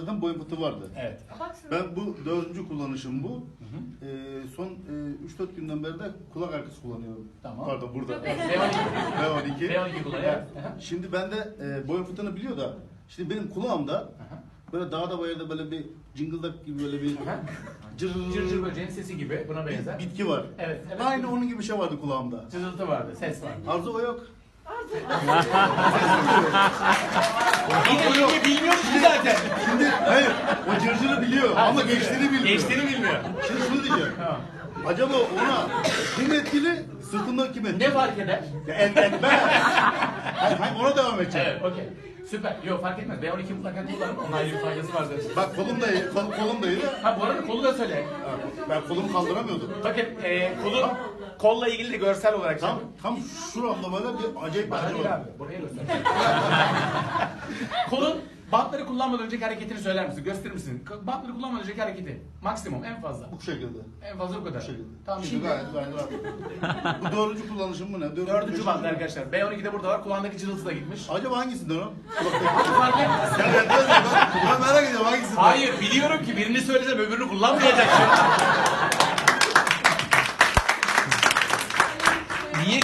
Zaten boyun fıtığı vardı. Evet. Ben bu dördüncü kullanışım bu. Ee, son e, 3-4 günden beri de kulak arkası kullanıyorum. Tamam. Pardon burada. B12. B12. B12 kullanıyor. Şimdi ben de e, boyun fıtığını biliyor da şimdi benim kulağımda böyle dağda bayırda böyle bir cıngıldak gibi böyle bir Aha. cır Cırcır böceğin sesi gibi buna bir benzer. bitki var. Evet, evet. Aynı onun gibi bir şey vardı kulağımda. Cızıltı vardı, ses vardı. Arzu o yok. Yine yine bilmiyoruz ki zaten. Şimdi o cırcırı biliyor ama geçtiğini bilmiyor. Geçtiğini bilmiyor. Şimdi şunu diyeceğim. Acaba ona kim etkili, sırtında kim etkili? Ne fark eder? Ya En, en, ben. Hayır, hayır, ona devam edeceğim. Evet, okey. Süper. Yok fark etmez. B12 mutlaka kullanın. Onun ayrı bir faydası var zaten. Bak kolum da iyi, kol, kolum da iyi. Ha bu arada kolu da söyle. Ben kolumu kaldıramıyordum. Bakın e, kolun kolla ilgili de görsel olarak. Tam, tam şuramda böyle bir acayip bir acı değil var. abi. Buraya göster. Kolun Bantları kullanmadan önceki hareketini söyler misin? Gösterir misin? Bantları kullanmadan önceki hareketi. Maksimum en fazla. Bu şekilde. En fazla bu kadar. Bu şekilde. Tamam Şimdi şimdi. gayet gayet rahat. Bu dördüncü kullanışım mı ne? Dördüncü, Dördüncü bant arkadaşlar. B12'de burada var. Kulağındaki cırıltı da gitmiş. Acaba hangisinden o? Fark etmez. Ya ben, ben, ben merak ediyorum hangisinden. Hayır biliyorum ki birini söylesem öbürünü kullanmayacak şimdi. Niye